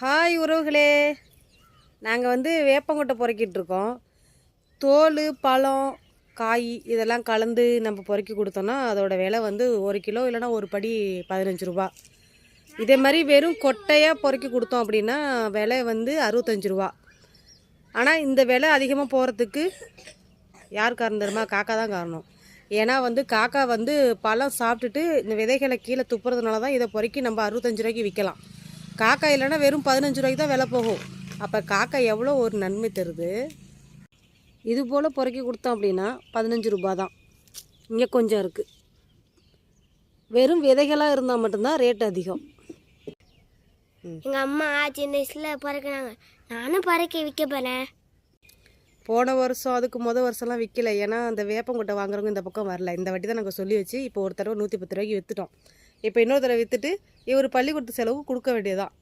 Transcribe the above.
Hi உறவுகளே. நாங்கள் வந்து வேப்பங்கொட்டை பொறுக்கிட்டு இருக்கோம். தோல் பழம் காய் இதெல்லாம் கலந்து நம்ம பொறுக்கி கொடுத்தோன்னா அதோட விலை வந்து ஒரு கிலோ இல்லைன்னா ஒரு படி பதினஞ்சு ரூபா. இதே மாதிரி வெறும் கொட்டையாக பொறுக்கி கொடுத்தோம் அப்படின்னா விலை வந்து அறுபத்தஞ்சு ரூபா. ஆனால் இந்த விலை அதிகமாக போகிறதுக்கு யார் காரணம் தெரியுமா? காக்கா தான் காரணம். ஏன்னா வந்து காக்கா வந்து பழம் சாப்பிட்டுட்டு இந்த விதைகளை கீழே துப்புறதுனால தான் இதை பொறுக்கி நம்ம அறுபத்தஞ்சு ரூபாய்க்கு விற்கலாம் காக்கா இல்லைன்னா வெறும் பதினஞ்சு ரூபாய்க்கு தான் விலை போகும். அப்போ காக்கா எவ்வளோ ஒரு நன்மை தருது? இது போல் பொறுக்கி கொடுத்தோம் அப்படின்னா பதினஞ்சு ரூபா தான். இங்கே கொஞ்சம் இருக்குது வெறும் விதைகளாக இருந்தால் மட்டும்தான் ரேட் அதிகம். எங்கள் அம்மா சின்ன வயசில் பறக்கினாங்க. நானும் பறக்க விற்க போகிறேன் போன வருஷம் அதுக்கு மொதல் வருஷம்லாம் விற்கல ஏன்னா அந்த வேப்பங்கொட்டை வாங்குறவங்க இந்த பக்கம் வரல. இந்த வாட்டி தான் நாங்கள் சொல்லி வச்சு இப்போ ஒரு தடவை நூற்றி பத்து ரூபாய்க்கு விற்றுட்டோம் இப்போ இன்னொரு தடவை விற்றுட்டு இவர் பள்ளிக்கூடத்து செலவு கொடுக்க வேண்டியதான்